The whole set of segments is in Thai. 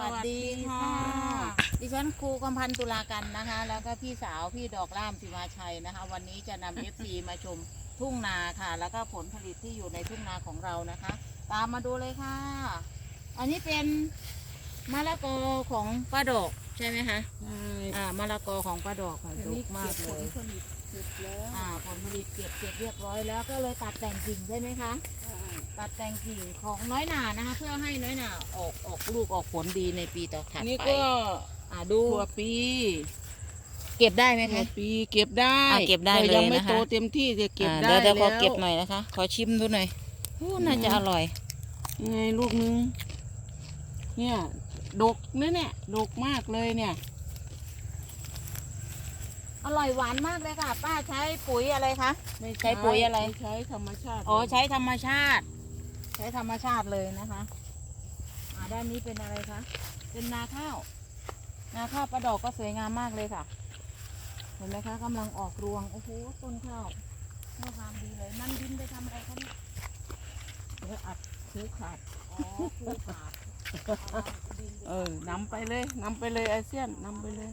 วัสดีค่ะ ดิฉันครูกำพันธ์ตุลากันนะคะ แล้วก็พี่สาวพี่ดอกล่ามสิมาชัยนะคะ วันนี้จะนำเอฟซีมาชมทุ่งนาค่ะ แล้วก็ผลผลิตที่อยู่ในทุ่งนาของเรานะคะ ตามมาดูเลยค่ะ อันนี้เป็นมะละกอของป้าดอกใช่ไหมคะใช่อ่ามะละกอของป้าดอกค่ะอันดนี้กมากเก็บเลผลยผลิตเสร็จแล้วอ่าผลผลิตเก็บเก็บเรียบร้อยแล้วก็เลยตัดแต่งกิ่งใช่ไหมคะใช่ ตัดแต่งกิ่งของน้อยหนานะคะ เพื่อให้น้อยหนาออกออกลูกออกผลดีในปีต่อถัดนี่ไปก็อ่าดูถั่วปีเก็บได้ไหมถั่คะวปีเก็บได้อะเก็บได้แต่เลยยังไม่นะคะ โตเต็มที่จะเก็บอ่าได้เดี๋ยวเดี๋ยวขอแล้วเก็บหน่อยนะคะ ขอชิมดูหน่อยอู้น่าจะอร่อย ยังไงลูกนึง เนี่ย ดกเนี่ยเนี่ยดกมากเลยเนี่ย อร่อยหวานมากเลยค่ะ ป้าใช้ปุ๋ยอะไรคะ ไม่ใช้ปุ๋ยอะไร ม่ใช้ธรรมชาติอ๋อใช้ธรรมชาติ ใช้ธรรมชาติเลยนะคะอ่าด้านนี้เป็นอะไรคะ เป็นนาข้าว นาข้าวประดอกก็สวยงามมากเลยค่ะ เห็นไหมคะกำลังออกรวง โอ้โห ต้นข้าวข้าวงามดีเลยมันดินไปทำอะไรคะเนี่ยเดี๋ยวอัดซื้อขาด อ๋อปลูกขาดเอาดินไปเออนำไปเลยนำไปเลยไอาเซียนนำไปเลย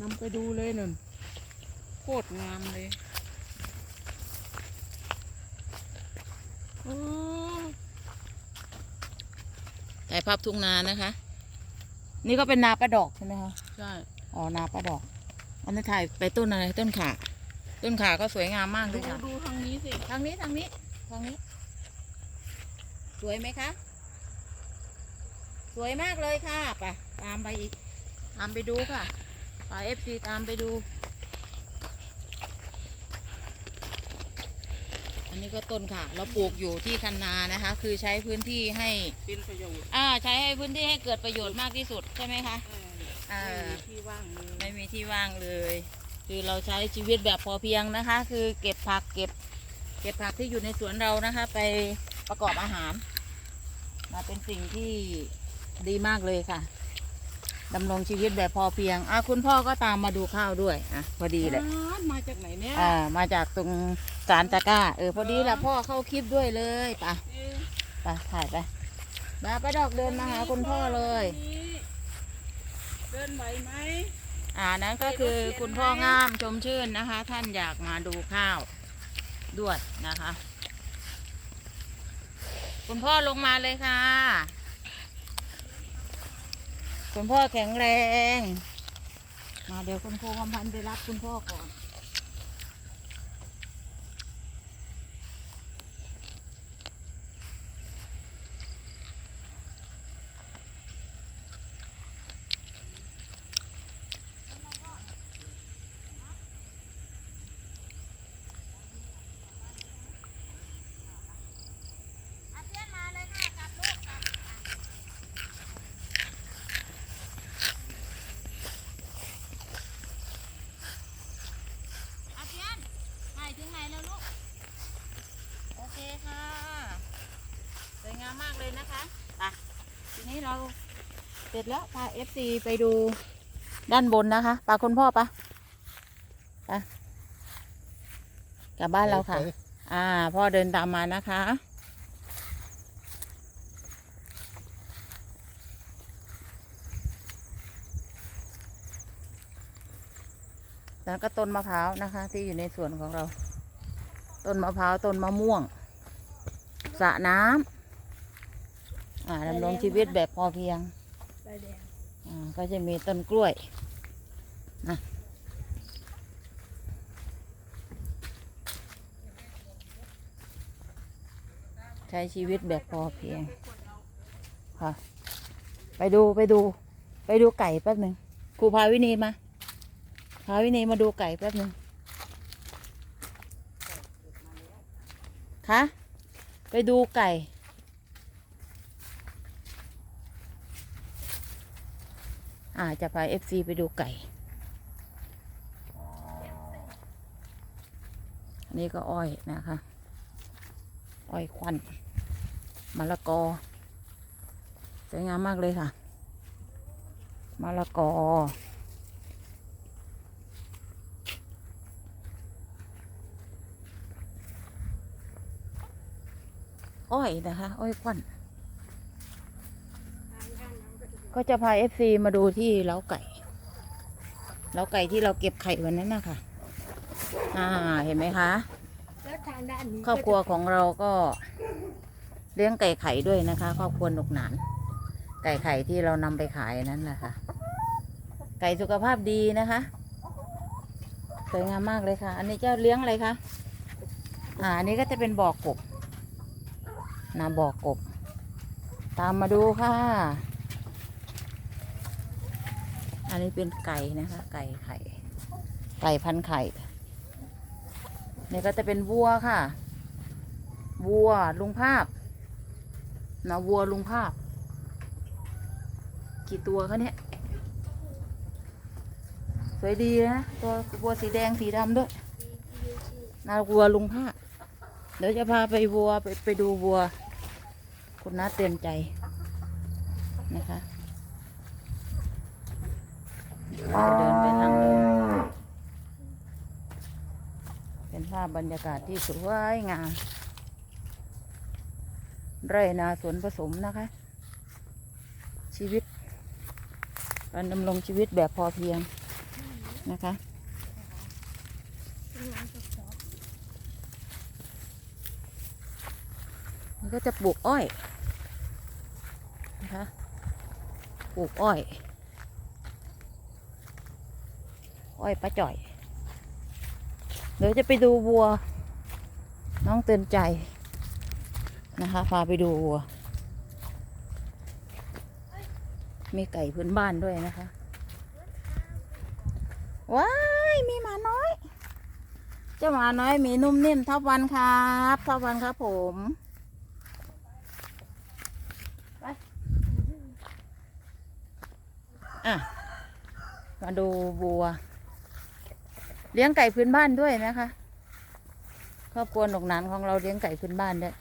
นำไปดูเลยหนึ่งโคตรงามเลย โอ้ ถ่ายภาพทุ่งนานะคะ นี่ก็เป็นนาประดอกใช่ไหมคะใช่อ๋อนาประดอกอันนี้ถ่ายไปต้นอะไรต้นขาต้นขาก็สวยงามมากเลดูยค่ะดูทางนี้สิทางนี้ทางนี้ทางนี้ สวยไหมคะสวยมากเลยค่ะไปตามไปอีก ตามไปดูค่ะไปเอฟซีตามไปดู นนี้ก็ต้นค่ะ เราปลูกอยู่ที่คันนานะคะ คือใช้พื้นที่ให้เป็นประโยชน์อ่าใช้ให้พื้นที่ให้เกิดประโยชน์มากที่สุดใช่ไหมคะเออ่าอไม่มีที่ว่างเลยไม่มีที่ว่างเลย คือเราใช้ชีวิตแบบพอเพียงนะคะ คือเก็บผักเก็บ เก็บผักที่อยู่ในสวนเรานะคะ ไปประกอบอาหาร มาเป็นสิ่งที่ดีมากเลยค่ะดำรงชีวิตแบบพอเพียงอะคุณพ่อก็ตามมาดูข้าวด้วยอะพอดีเลยอ้าวมาจากไหนเนี่ยอ่ามาจากตรง สารตะกร้า เออพอดีแหละพ่อเข้าคลิปด้วยเลยไปเอ๊ะไปถ่ายไปมาป้าดอกเดินมาหาคุณพ่อเลย เดินไหวไหมอ่านั้นก็คือคุณพ่องามชมชื่นนะคะ ท่านอยากมาดูข้าวด้วยนะคะ คุณพ่อลงมาเลยค่ะ คุณพ่อแข็งแรง มาเดี๋ยวคุณครูคำพันธ์ไปรับคุณพ่อก่อน อาเซียนมาเลยค่ะกลับลูกกลับอาเซียนถ่ายถึงไหนแล้วลูก โอเคค่ะ สวยงามมากเลยนะคะไปทีนี้เราเส ร็จแล้วพาเอฟซีไปดูด้านบนนะคะปาคุณพ่อปะไปกลับบ้านเราค่ะ อ่า พ่อเดินตามมานะคะ แล้วก็ต้นมะพร้าวนะคะ ที่อยู่ในสวนของเรา ต้นมะพร้าวต้นมะม่วงสระน้ำอ่าดำรงชีวิตแบบพอเพียงใบ แดงอ่าก็จะมีต้นกล้วยนะใช้ชีวิตแบบพอเพียงค่ะ ไปดูไปดู ไปดูไก่แป๊บหนึ่งครูพาวินีมา พาวินีมาดูไก่แป๊บหนึ่งคะไปดูไก่ อ่าจะพาเอฟซีไปดูไก่ อันนี้ก็อ้อยนะคะ อ้อยควันมะละกอ สวยงามมากเลยค่ะมะละกอ อ้อยนะคะ อ้อยควัน ก็จะพาเอฟซีมาดูที่เล้าไก่เล้าไก่ที่เราเก็บไข่วันนั้นนะคะอ่าเห็นไหมคะแล้วทางด้านนี้ครอบครัวของเราก็เลี้ยงไก่ไข่ด้วยนะคะครอบครัวหนกหนาน ไก่ไข่ที่เรานำไปขายนั้นแหละค่ะ ไก่สุขภาพดีนะคะสวยงามมากเลยค่ะ อันนี้เจ้าเลี้ยงอะไรคะอ่าอันนี้ก็จะเป็นบ่อกบนะบ่อกบ ตามมาดูค่ะ อันนี้เป็นไก่นะคะ ไก่ไข่ ไก่พันไข่นี่ก็จะเป็นวัวค่ะ วัวลุงภาพนะวัวลุงภาพ กี่ตัวคะเนี่ย สวยดีนะ ตัววัวสีแดงสีดำด้วยนาวัวลุงภาพ เดี๋ยวจะพาไปวัวไปไปดูวัว คุณน้าเตือนใจนะคะ จะเดินไปทางนี้เป็นภาพบรรยากาศที่สวยงาม ไร่นาสวนผสมนะคะ ชีวิตการดำรงชีวิตแบบพอเพียงนะคะมันก็จะปลูกอ้อยนะคะปลูกอ้อย อ้อยป้าจ่อย เดี๋ยวจะไปดูวัว น้องเตือนใจนะคะ พาไปดูวัว มีไก่พื้นบ้านด้วยนะคะ ว้าย มีหมาน้อย เจ้าหมาน้อยมีนุ่มนิ่มท็อวันครับท็อวันครับผมไปอะ มาดูบัว เลี้ยงไก่พื้นบ้านด้วยนะคะครอบครัวหนกหนานของเราเลี้ยงไก่พื้นบ้านด้วย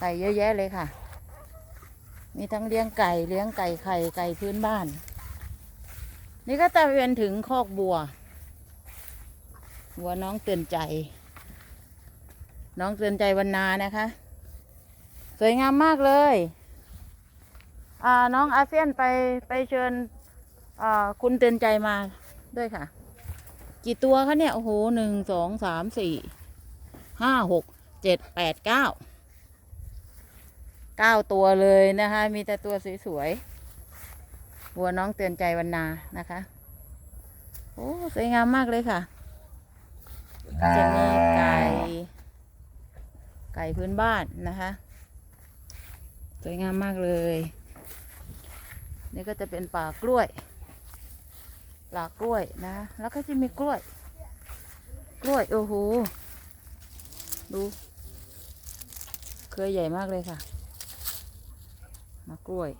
ไก่เยอะแยะเลยค่ะ มีทั้งเลี้ยงไก่เลี้ยงไก่ไข่ไก่พื้นบ้าน นี่ก็ตะเวนถึงคอกบัว บัวน้องเตือนใจ น้องเตือนใจวันนานะคะ สวยงามมากเลยอ่าน้องอาเซียนไปไปเชิญอ่าคุณเตือนใจมาด้วยค่ะ กี่ตัวคะเนี่ย โอ้โหหนึ่งสองสามสี่ห้าหกเจ็ดแปดเก้าเก้าตัวเลยนะคะ มีแต่ตัวสวยๆวัวน้องเตือนใจวันนานะคะ โอ้สวยงามมากเลยค่ะจะมีไก่ ไก่พื้นบ้านนะคะ สวยงามมากเลย นี่ก็จะเป็นป่ากล้วย ป่ากล้วยนะ แล้วก็จะมีกล้วย กล้วยโอ้โหดูเครือใหญ่มากเลยค่ะ มากล้วย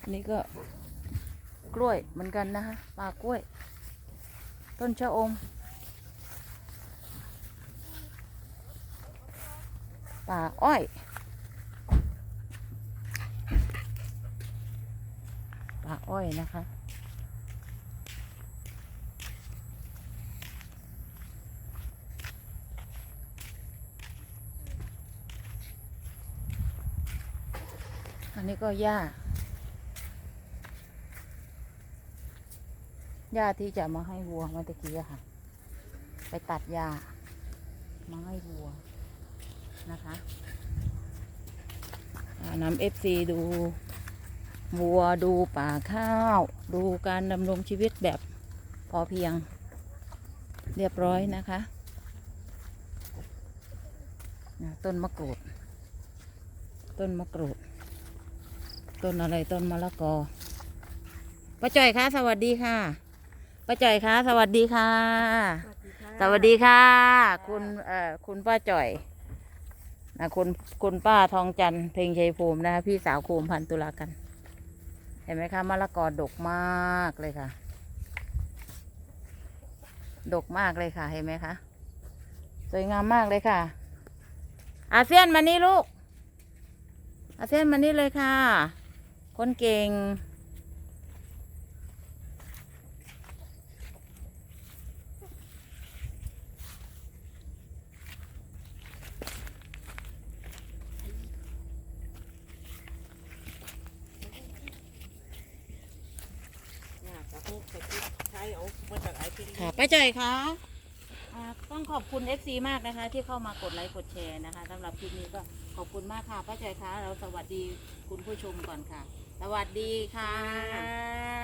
อันนี้ก็กล้วยเหมือนกันนะคะป่ากล้วย ต้นชะอมป่าอ้อยาอ้อยนะคะ อันนี้ก็หญ้าหญ้าที่จะมาให้วัวเมื่อกี้ค่ะ ไปตัดหญ้ามาให้วัวนะคะอ่านำเอฟซีดู วัวดูป่าข้าว ดูการดำรงชีวิตแบบพอเพียง เรียบร้อยนะคะอ่าต้นมะกรูด ต้นมะกรูด ต้นอะไรต้นมะละกอป้าจ่อยคะสวัสดีค่ะป้าจ่อยคะสวัสดีค่ะ สวัสดีค่ะ คุณเอ่อคุณป้าจ่อยนะคุณคุณป้าทองจันทร์เพลงชัยภูมินะคะพี่สาวโคมพันตุลากัน เห็นไหมคะมะละกอดกมากเลยค่ะ ดกมากเลยค่ะ เห็นไหมคะ สวยงามมากเลยค่ะ อาเซียนมานี่ลูก อาเซียนมานี่เลยค่ะ คนเก่ง มาจากไอพี ค่ะป้าจ่อยคะอ่าต้องขอบคุณ FC มากนะคะ ที่เข้ามากดไลค์กดแชร์นะคะสำหรับคลิปนี้ก็ขอบคุณมากค่ะป้าจ่อยคะเราสวัสดีคุณผู้ชมก่อนค่ะ สวัสดีค่ะ